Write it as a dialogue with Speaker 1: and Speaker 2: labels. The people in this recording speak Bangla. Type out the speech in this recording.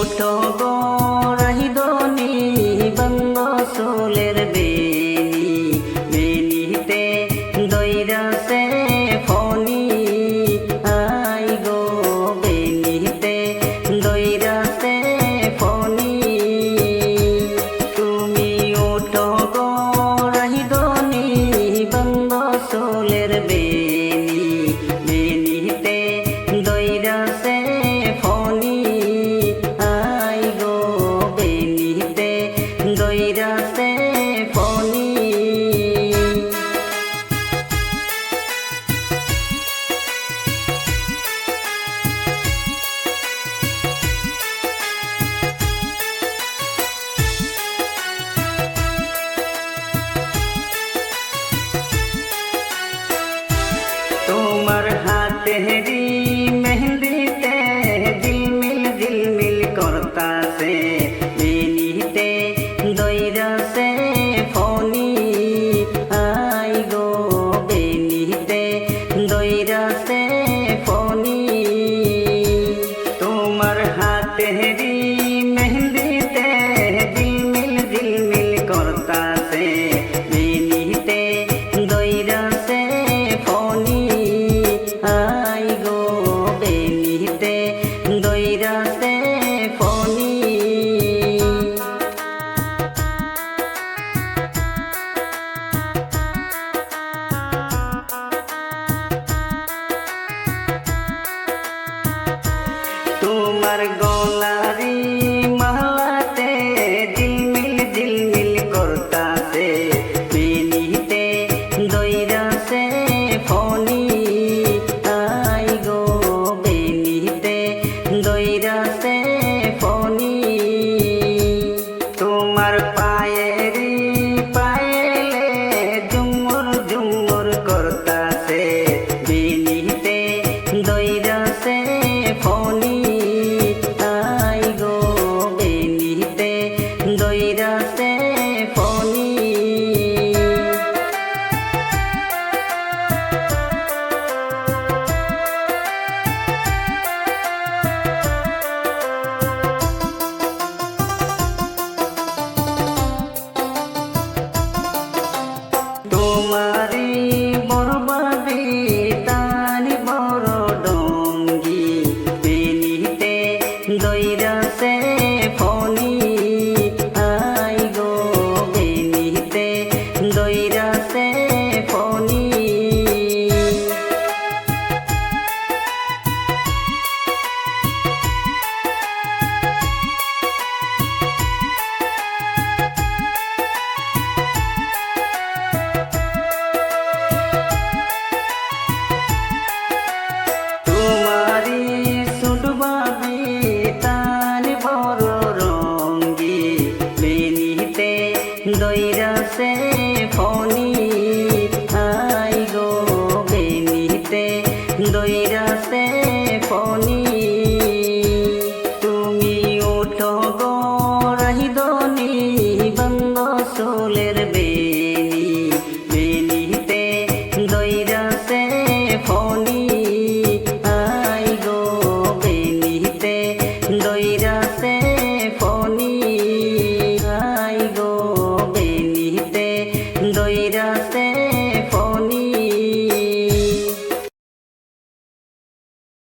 Speaker 1: ওঠো গো রাহিদনি বঙ্গ সোলের বেনি বেনিতে দৈরাসে হাতে মেহেদিতে ঝিলমিল ঝিলমিল করতাছে বেনিতে দৈরাসে ফনি আই গো বেনিতে দৈরাসে ফনি তোমার হাতে হেরি তোমার গলারি মালাতে ঝিলমিল ঝিলমিল করতাছে। বেনিতে দইরাছে Fani I go বেনিতে দৈরাসে দৈরাসে Fani I go বেনিতে। দৈরাসে Fani